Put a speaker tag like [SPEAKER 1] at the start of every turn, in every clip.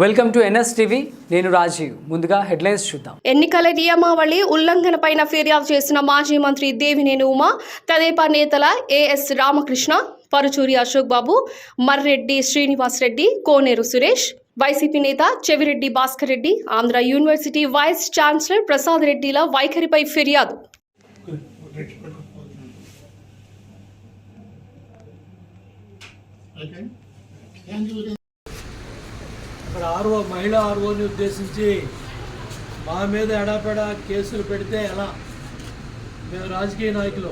[SPEAKER 1] Welcome to NS TV నేను రాజీవ్. ముందుగా headlines చూద్దాం.
[SPEAKER 2] ఎన్నికల నియమావళి ఉల్లంఘనపైన ఫిర్యాదు చేసిన మాజీ మంత్రి దేవినేని ఉమా తెదేపా నేతల ఏఎస్ రామకృష్ణ పరుచూరి అశోక్ బాబు మర్రెడ్డి శ్రీనివాస్ రెడ్డి కోనేరు సురేష్ వైసీపీ నేత Chevireddy Bhaskar Reddy Andhra university vice chancellor Prasad రెడ్డిల వైఖరిపై ఫిర్యాదు.
[SPEAKER 3] ఆర్ఓ మహిళా ఆర్ఓని ఉద్దేశించి మా మీద ఎడాపెడా కేసులు పెడితే ఎలా? మేము రాజకీయ నాయకులు.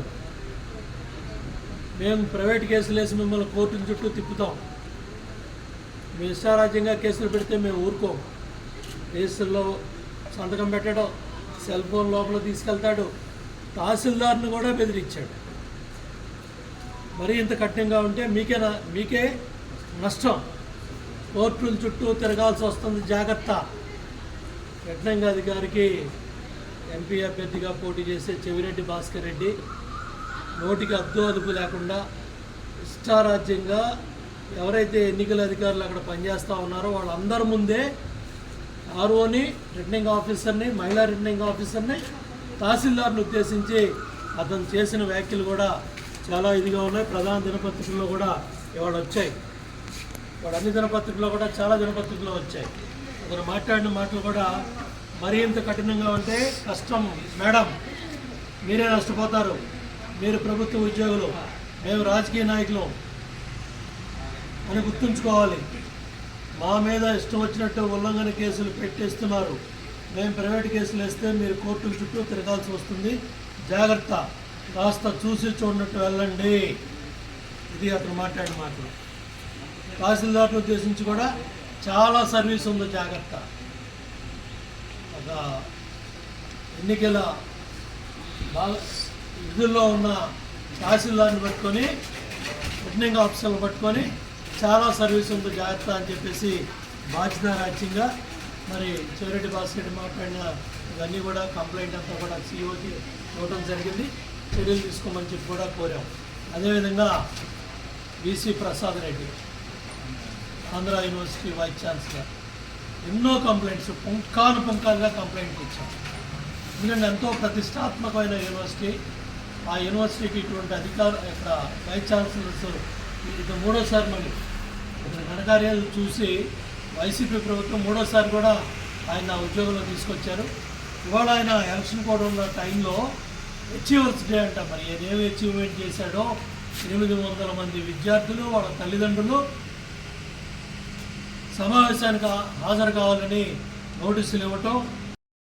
[SPEAKER 3] మేము ప్రైవేట్ కేసులు వేసి మిమ్మల్ని కోర్టుల చుట్టూ తిప్పుతాం. మీ ఇష్టారాజ్యంగా కేసులు పెడితే మేము ఊరుకోం. కేసుల్లో సంతకం పెట్టడం సెల్ ఫోన్ లోపల తీసుకెళ్తాడు తహసీల్దార్ని కూడా బెదిరించాడు. మరి ఇంత కఠినంగా ఉంటే మీకే మీకే నష్టం. కోర్టుల చుట్టూ తిరగాల్సి వస్తుంది. జాగ్రత్త. రిటర్నింగ్ అధికారికి ఎంపీ అభ్యర్థిగా పోటీ చేసే చెవిరెడ్డి భాస్కర్ రెడ్డి నోటికి అద్దు అదుపు లేకుండా ఇష్టారాజ్యంగా ఎవరైతే ఎన్నికల అధికారులు అక్కడ పనిచేస్తూ ఉన్నారో వాళ్ళందరి ముందే ఆర్ఓని రిటర్నింగ్ ఆఫీసర్ని మహిళా రిటర్నింగ్ ఆఫీసర్ని తహసీల్దార్ని ఉద్దేశించి అతను చేసిన వ్యాఖ్యలు కూడా చాలా ఇదిగా ఉన్నాయి. ప్రధాన దినపత్రికల్లో కూడా ఇవాళ వచ్చాయి. వాడు అన్ని దినపత్రికల్లో కూడా చాలా దినపత్రికలు వచ్చాయి. అతను మాట్లాడిన మాటలు కూడా మరింత కఠినంగా ఉంటే కష్టం మేడం. మీరే నష్టపోతారు. మీరు ప్రభుత్వ ఉద్యోగులు. మేము రాజకీయ నాయకులు. అని గుర్తుంచుకోవాలి. మా మీద ఇష్టం వచ్చినట్టు ఉల్లంఘన కేసులు పెట్టేస్తున్నారు. మేము ప్రైవేట్ కేసులు వేస్తే మీరు కోర్టుల చుట్టూ తిరగాల్సి వస్తుంది. జాగ్రత్త. కాస్త చూసి చూడనట్టు వెళ్ళండి. ఇది అతను మాట్లాడిన మాటలు. తహసీల్దార్ను ఉద్దేశించి కూడా చాలా సర్వీస్ ఉంది జాగ్రత్త. ఒక ఎన్నికల విధుల్లో ఉన్న తహసీల్దార్ని పట్టుకొని రిటర్నింగ్ ఆఫీసర్లు పట్టుకొని చాలా సర్వీస్ ఉంది జాగ్రత్త అని చెప్పేసి బాధ్యత రాజ్యంగా మరి చివరెడ్డి భాస్కర్ మాట్లాడిన ఇవన్నీ కూడా కంప్లైంట్ అంతా కూడా సీఓకి ఇవ్వడం జరిగింది. చర్యలు తీసుకోమని చెప్పి కూడా కోరాం. అదేవిధంగా BC Prasad Reddy Andhra university vice chancellor. ఎన్నో కంప్లైంట్స్ పుంకాను పుంకాలుగా కంప్లైంట్ ఇచ్చాం ఎందుకంటే ఎంతో ప్రతిష్టాత్మకమైన యూనివర్సిటీ. ఆ యూనివర్సిటీకి ఇటువంటి అధికార ఇక్కడ వైస్ ఛాన్సలర్స్ ఇది మూడోసారి మళ్ళీ ఇక్కడ ఘనకార్యాలు చూసి వైసీపీ ప్రభుత్వం మూడోసారి కూడా ఆయన ఉద్యోగంలో తీసుకొచ్చారు. ఇవాళ ఆయన ఎలక్షన్ కోడ్ ఉన్న టైంలో అచీవర్స్ డే అంట మరి. ఏదేమి అచీవ్మెంట్ చేశాడో ఎనిమిది వందల మంది విద్యార్థులు వాళ్ళ తల్లిదండ్రులు సమావేశానికి హాజరు కావాలని నోటీసులు ఇవ్వటం